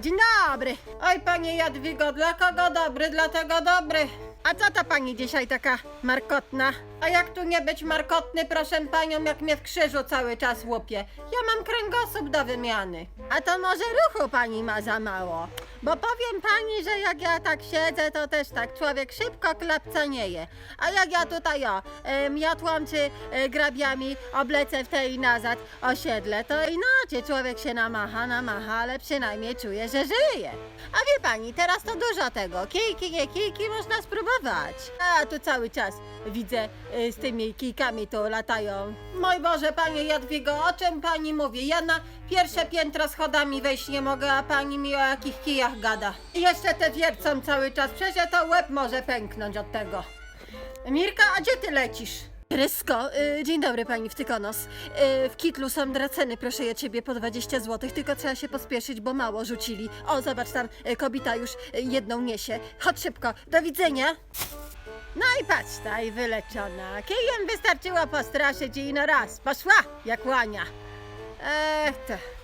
dzień dobry. Oj, pani Jadwigo, dla kogo dobry, dlatego dobry. A co to pani dzisiaj taka markotna? A jak tu nie być markotny, proszę panią, jak mnie w krzyżu cały czas łupie. Ja mam kręgosłup do wymiany. A to może ruchu pani ma za mało? Bo powiem pani, że jak ja tak siedzę, to też tak człowiek szybko klapcanieje. A jak ja tutaj o, e, miotłą czy e, grabiami oblecę w tej i nazad osiedle, to inaczej człowiek się namacha, namacha, ale przynajmniej czuje, że żyje. A wie pani, teraz to dużo tego. Kijki, nie kijki, można spróbować. A tu cały czas widzę y, z tymi kijkami tu latają. Mój Boże, Panie Jadwigo, o czym Pani mówi? Ja na pierwsze piętro schodami wejść nie mogę, a Pani mi o jakich kijach gada. I jeszcze te wiercą cały czas, przecież to łeb może pęknąć od tego. Mirka, a gdzie Ty lecisz? Rysko, y, dzień dobry pani Wtykonos. Y, w kitlu są draceny, proszę je ciebie po 20 zł, tylko trzeba się pospieszyć, bo mało rzucili. O, zobacz tam, y, kobita już y, jedną niesie. Chodź szybko, do widzenia. No i patrz, ta i wyleczona. Kijem wystarczyło postraszyć i no raz, poszła jak łania. Ech, to.